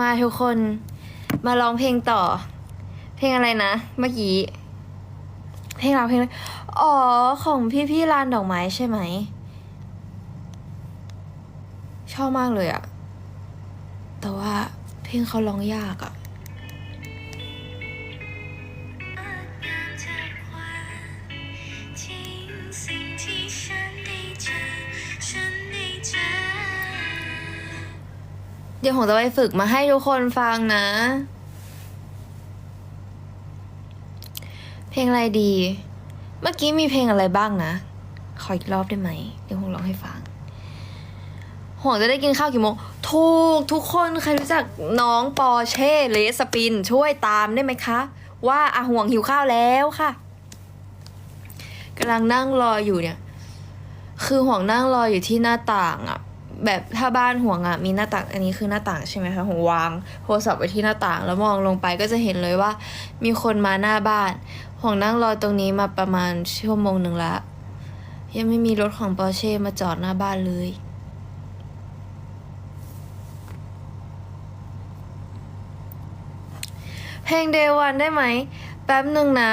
มาทุกคนมาร้องเพลงต่อ เพลงอะไรนะ เมื่อกี้ เพลงเราเพลงอ๋อ ของพี่พี่ลานดอกไม้ใช่ไหม ชอบมากเลยอะแต่ว่าเพลงเขาร้องยากอะ เดี๋ยวผมจะไปฝึกมาให้ทุกคนฟังนะ เพลงอะไรดี เมื่อกี้มีเพลงอะไรบ้างนะ ขออีกรอบได้ไหม เดี๋ยวผมร้องให้ฟังห่วงจะได้กินข้าวกี่โมง ถูกทุกคนใครรู้จักน้องปอเช่เลสปิน ช่วยตามได้ไหมคะ ว่าอาห่วงหิวข้าวแล้วค่ะกำลังนั่งรออยู่เนี่ย คือห่วงนั่งรออยู่ที่หน้าต่างอะ แบบถ้าบ้านห่วงอะมีหน้าต่างอันนี้คือหน้าต่างใช่ไหมคะห่วงวางโทรศัพท์ไว้ที่หน้าต่าง แล้วมองลงไปก็จะเห็นเลยว่า มีคนมาหน้าบ้านห่วงนั่งรอตรงนี้มาประมาณชั่วโมงหนึ่งละ ยังไม่มีรถของปอร์เช่มาจอดหน้าบ้านเลย เพลงเดวันได้ไหม แป๊บหนึ่งนะ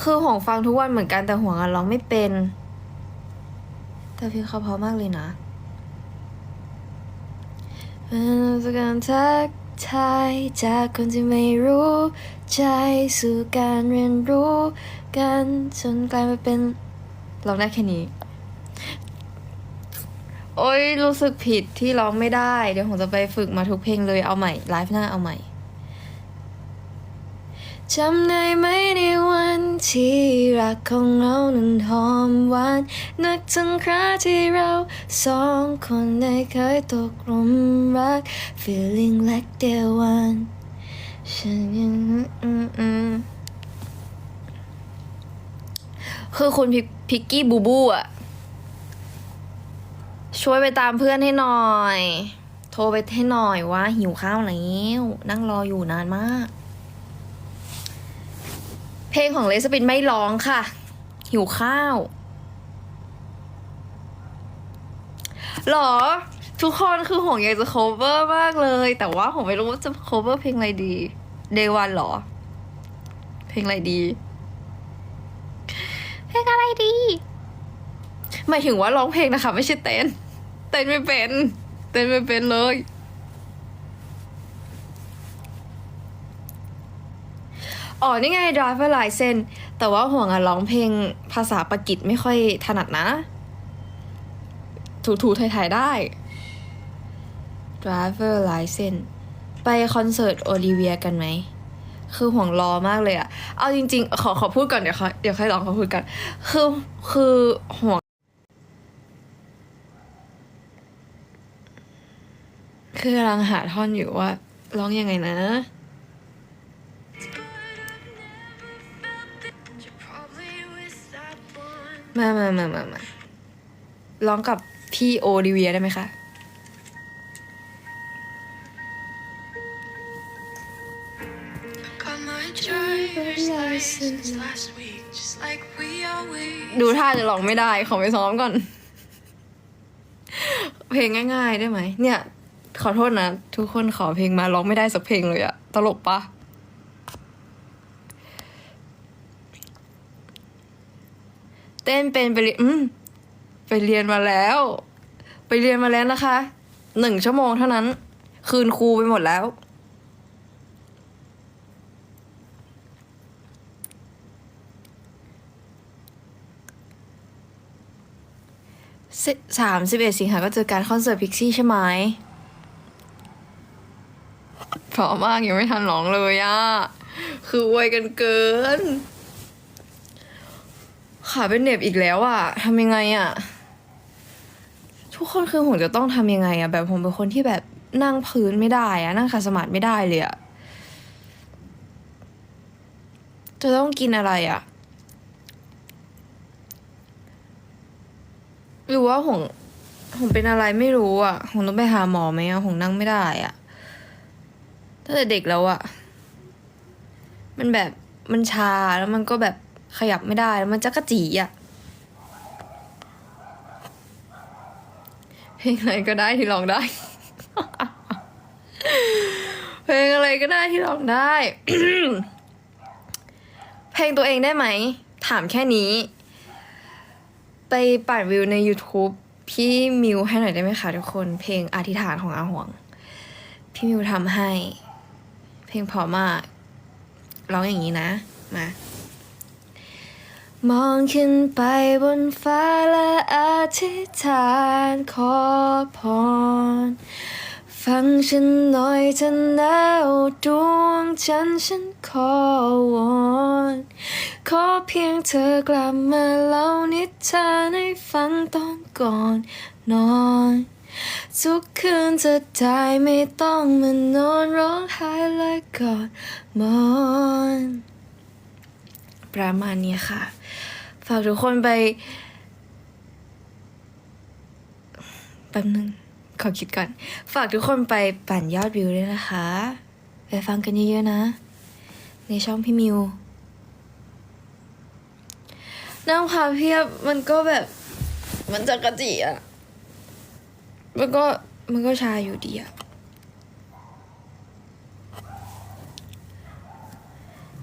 คือห่วงฟังทุกวันเหมือนกันแต่ห่วงอะร้องไม่เป็น แต่เพลงเขาเพราะมากเลยนะ เป็นการทักทายจากคนที่ไม่รู้ใจสู่การเรียนรู้กันจนกลายมาเป็นร้องได้แค่นี้ โอ้ยรู้สึกผิดที่ร้องไม่ได้ เดี๋ยวผมจะไปฝึกมาทุกเพลงเลยเอาใหม่ไลฟ์หน้าเอาใหม่ จำได้ไหมในวันที่รักของเรานั้นหอมหวานนึกถึงคราที่เราสองคนได้เคยตกหลุมรัก feeling like the one ฉันยังคือคุณพิกพิกกี้บูบูอะช่วยไปตามเพื่อนให้หน่อย โทรไปให้หน่อยว่าหิวข้าวแล้วนั่งรออยู่นานมาก เพลงของเลสปินไม่ร้องค่ะ หิวข้าวหรอ ทุกคนคือห่วงอยากจะ cover มากเลย แต่ว่าผมไม่รู้ว่าจะ cover เพลงอะไรดี day one หรอ เพลงอะไรดี เพลงอะไรดีหมายถึงว่าร้องเพลงนะคะ ไม่ใช่เต้น เต้นไม่เป็น เต้นไม่เป็นเลย อ๋อนี่ไง driver license แต่ว่าห่วงอะร้องเพลงภาษาปากีสไม่ค่อยถนัดนะ ถูถูไทยๆได้ driver license ไปคอนเสิร์ตโอลิเวียกันไหม คือห่วงรอมากเลยอะเอาจริง ๆ ขอขอพูดก่อนเดี๋ยวเขาเดี๋ยวค่อยร้องเขาพูดกัน คือคือห่วง คือกำลังหาท่อนอยู่ว่าร้องยังไงนะ มามามามามาร้องกับพี่โอลิเวียได้ไหมคะ Got my driver's license last week just like we always ดูท่าจะร้องไม่ได้ ขอไปซ้อมก่อน เพลงง่าย ๆ ได้ไหม เนี่ย ขอโทษนะ ทุกคนขอเพลงมาร้องไม่ได้สักเพลงเลยอะตลกปะ ต้นเป็นไปเรียนอืมไปเรียนมาแล้ว ไปเรียนมาแล้วนะคะหนึ่งชั่วโมงเท่านั้น คืนครูไปหมดแล้ว สามสิบเอ็ดสิงหาก็เจอการคอนเสิร์ตพิกซี่ใช่ไหมเพราะมากยังไม่ทันร้องเลยอะคืออวยกันเกิน ขาเป็นเน็บอีกแล้วอะทำยังไงอะทุกคนคือผมจะต้องทำยังไงอะแบบผมเป็นคนที่แบบนั่งพื้นไม่ได้อะนั่งขัดสมาธิไม่ได้เลยอะจะต้องกินอะไรอะหรือว่าหงหงเป็นอะไรไม่รู้อะหงต้องไปหาหมอไหมอะหงนั่งไม่ได้อะตั้งแต่เด็กแล้วอะมันแบบมันชาแล้วมันก็แบบ ขยับไม่ได้แล้วมันจะกระจีอะ เพลงอะไรก็ได้ที่ร้องได้ เพลงอะไรก็ได้ที่ร้องได้ เพลงตัวเองได้ไหม ถามแค่นี้ ไปปั่นวิวใน YouTube พี่มิวให้หน่อยได้ไหมคะทุกคน เพลงอธิษฐานของอาหวง พี่มิวทำให้ เพลงพอมาก ร้องอย่างนี้นะ มา มองขึ้นไปบนฟ้าและอธิษฐานขอพร ฟังฉันหน่อยเถอะนะโอ้ดวงจันทร์ฉันขอวอนขอเพียงเธอกลับมาเล่านิทานให้ฟังตอนก่อนนอนทุกคืนจะได้ไม่ต้องมานอนร้องไห้และกอดมอน ประมาณนี้ค่ะ ฝากทุกคนไปแป๊บนึง ขอคิดก่อน ฝากทุกคนไปปั่นยอดวิวด้วยนะคะ ไปฟังกันเยอะๆนะ ในช่องพี่มิวนั่งพาเพียบมันก็แบบ มันจะกระจีอะมันก็มันก็ชาอยู่ดีอะ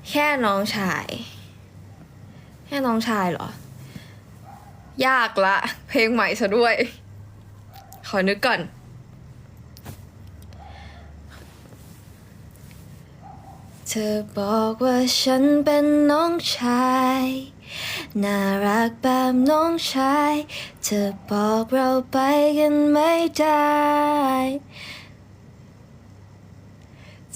แค่น้องชาย แค่น้องชายเหรอ ยากละ เพลงใหม่ซะด้วย ขอนึกก่อน เธอบอกว่าฉันเป็นน้องชายน่ารักแบบน้องชาย เธอบอกเราไปกันไม่ได้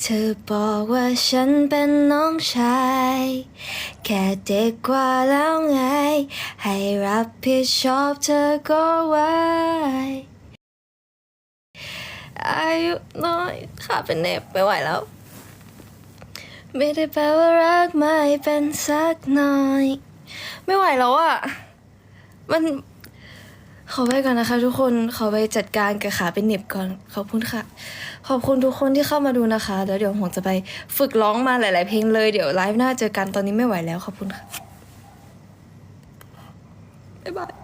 เธอบอกว่าฉันเป็นน้องชาย แค่เด็กกว่าแล้วไง ให้รับผิดชอบเธอก็ไว้อายุน้อยขาเป็นเน็บไม่ไหวแล้ว ไม่ได้แปลว่ารักไม่เป็นสักหน่อย ไม่ไหวแล้วอะมัน ขอไปก่อนนะคะ ทุกคนขอไปจัดการกับขาเป็นเหน็บก่อนขอบคุณค่ะ ขอบคุณทุกคนที่เข้ามาดูนะคะ แล้วเดี๋ยวผมจะไปฝึกร้องมาหลาย ๆ เพลงเลยเดี๋ยวไลฟ์หน้าเจอกันตอนนี้ไม่ไหวแล้วขอบคุณค่ะบ๊ายบาย